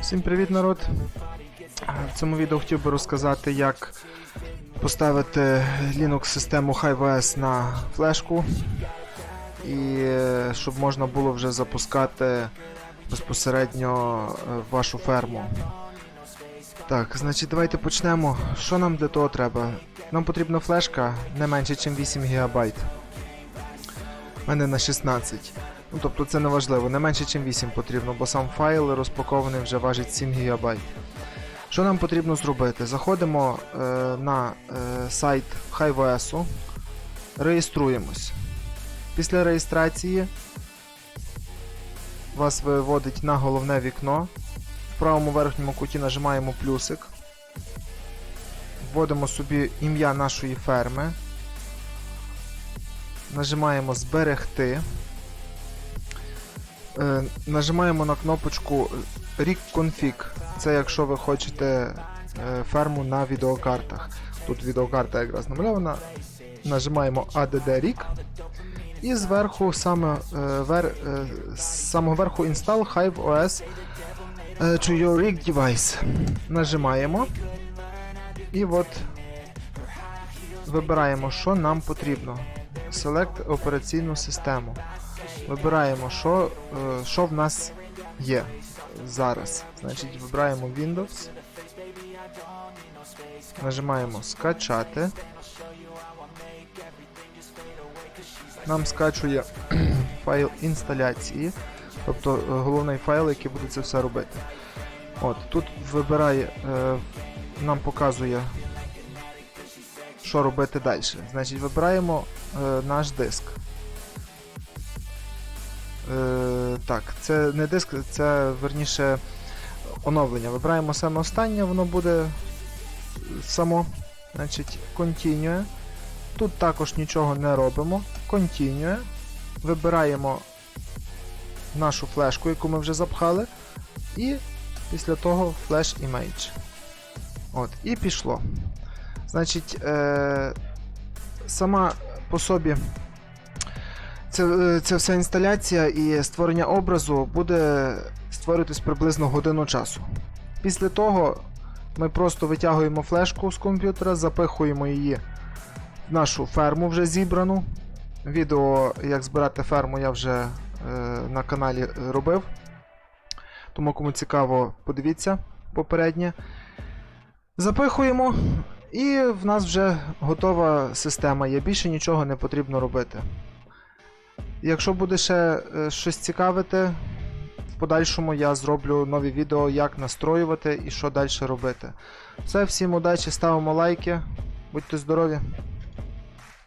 Всім привіт, народ! В цьому відео хотів би розказати, як поставити Linux-систему HiveOS на флешку, і е, щоб можна було вже запускати безпосередньо е, вашу ферму. Так, значить, давайте почнемо. Що нам для того треба? Нам потрібна флешка не менше, ніж 8 ГБ. У мене на 16. Ну, тобто це не важливо, не менше, ніж 8 потрібно, бо сам файл розпакований вже важить 7 ГБ. Що нам потрібно зробити? Заходимо е, на е, сайт HiveOS, реєструємось. Після реєстрації вас виводить на головне вікно. В правому верхньому куті нажимаємо плюсик. Вводимо собі ім'я нашої ферми. Нажимаємо Зберегти. Е, нажимаємо на кнопочку Config. Це якщо ви хочете е, ферму на відеокартах. Тут відеокарта якраз намальована. Нажимаємо ADD Rig. І зверху саме е, вер, е, з самого верху Install Hive OS to your rig device. Нажимаємо. І от вибираємо, що нам потрібно. Select операційну систему. Вибираємо, що, е, що в нас є зараз. Значить, вибираємо Windows. Нажимаємо скачати. Нам скачує файл інсталяції, тобто е, головний файл, який буде це все робити. От, Тут вибирає, е, нам показує, що робити далі. Значить, вибираємо наш диск. Е, так, це не диск, це верніше оновлення. Вибираємо саме останнє, воно буде само. Значить, Continue. Тут також нічого не робимо. Continue. Вибираємо нашу флешку, яку ми вже запхали. І після того Flash Image. От, І пішло. Значить, е, сама по собі це, е, це вся інсталяція і створення образу буде створюватись приблизно годину часу. Після того ми просто витягуємо флешку з комп'ютера, запихуємо її в нашу ферму вже зібрану. Відео, як збирати ферму, я вже е, на каналі робив. Тому кому цікаво, подивіться попереднє. Запихуємо, і в нас вже готова система є. Більше нічого не потрібно робити. Якщо буде ще е, щось цікавити, в подальшому я зроблю нові відео, як настроювати і що далі робити. Все, всім удачі, ставимо лайки, будьте здорові!